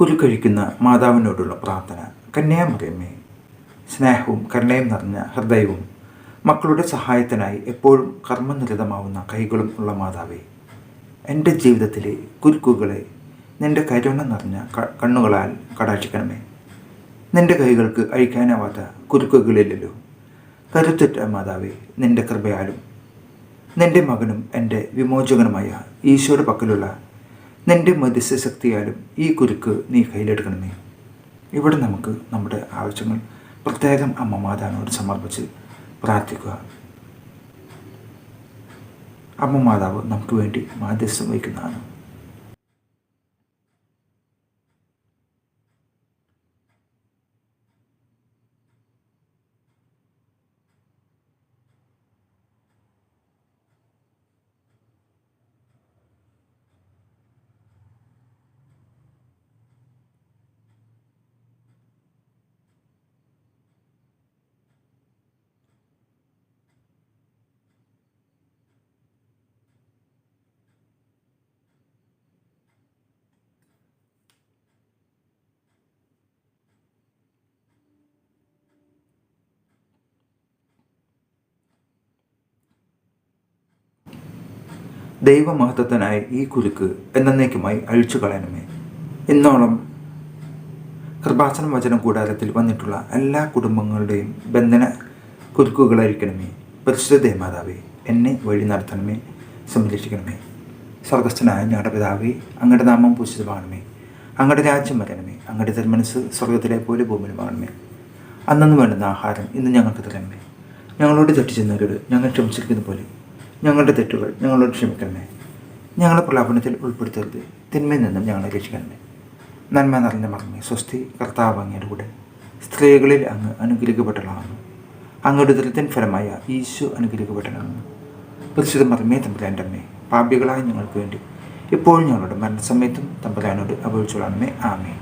കുരുക്കഴിക്കുന്ന മാതാവിനോടുള്ള പ്രാർത്ഥന കന്യാമറിയമ്മേ സ്നേഹവും കരുണയും നിറഞ്ഞ ഹൃദയവും മക്കളുടെ സഹായത്തിനായി എപ്പോഴും കർമ്മനിരതമാവുന്ന കൈകളും ഉള്ള മാതാവേ. എന്റെ ജീവിതത്തിലെ കുരുക്കുകളെ നിന്റെ കരുണ നിറഞ്ഞ കണ്ണുകളാൽ കടാക്ഷിക്കണമേ. നിന്റെ കൈകൾക്ക് അഴിക്കാനാവാത്ത കുരുക്കുകളില്ലല്ലോ. കരുത്തുറ്റ മാതാവേ നിന്റെ കൃപയാലും. നിന്റെ മകനും എന്റെ വിമോചകനുമായ ഈശോയുടെ പക്കലുള്ള നിന്റെ മധ്യസ്ഥ ശക്തിയാലും ഈ കുരുക്ക് നീ കയ്യിലെടുക്കണമേ. ഇവിടെ നമുക്ക് നമ്മുടെ ആവശ്യങ്ങൾ പ്രത്യേകം അമ്മ മാതാവിനോട് സമർപ്പിച്ച് പ്രാർത്ഥിക്കുക. അമ്മ മാതാവ് നമുക്ക് വേണ്ടി മാധ്യസ്ഥം വഹിക്കുന്നതാണ്. ദൈവമഹത്വത്തിനായി ഈ കുരുക്ക് എന്നേക്കുമായി അഴിച്ചു കളയണമേ ഇന്നോളം കൃപാസനം വചനം കൂടാരത്തിൽ വന്നിട്ടുള്ള എല്ലാ കുടുംബങ്ങളുടെയും ബന്ധന കുരുക്കുകളായിരിക്കണമേ. പരിശുദ്ധ ദേവമാതാവേ എന്നെ വഴി നടത്തണമേ സംരക്ഷിക്കണമേ. സ്വർഗസ്ഥനായ ഞങ്ങളുടെ പിതാവേ അങ്ങയുടെ നാമം പൂശിതമാകണമേ അങ്ങയുടെ രാജ്യം വരണമേ അങ്ങയുടെ തിരുമനസ് സ്വർഗത്തിലെ പോലെ ഭൂമിയിലുമാകണമേ. അന്നു വേണ്ടുന്ന ആഹാരം ഇന്ന് ഞങ്ങൾക്ക് തരണമേ. ഞങ്ങളോട് തെറ്റിച്ചെന്നവരോട് ഞങ്ങൾ ക്ഷമിച്ചിരിക്കുന്ന പോലെ ഞങ്ങളുടെ തെറ്റുകൾ ഞങ്ങളോട് ക്ഷമിക്കണമേ. ഞങ്ങളെ പ്രലാപനത്തിൽ ഉൾപ്പെടുത്തരുത്. തിന്മയിൽ നിന്നും ഞങ്ങളെ രക്ഷിക്കണമേ. നന്മ നിറഞ്ഞ മറങ്ങി സ്വസ്തി കർത്താവ് അങ്ങയുടെ കൂടെ സ്ത്രീകളിൽ അങ്ങ് അനുഗ്രഹിക്കപ്പെട്ടതാണ് അങ്ങയുടെ ദുരിതൻ ഫലമായ ഈശോ അനുഗ്രഹിക്കപ്പെട്ടതാണ് പരിശുദ്ധ മറമേ തമ്പുരാന്റെ അമ്മേ പാപികളായ ഞങ്ങൾക്ക് വേണ്ടി ഇപ്പോഴും ഞങ്ങളുടെ മരണസമയത്തും തമ്പുരാനോട് അപേക്ഷിച്ചോളാണമേ ആമേ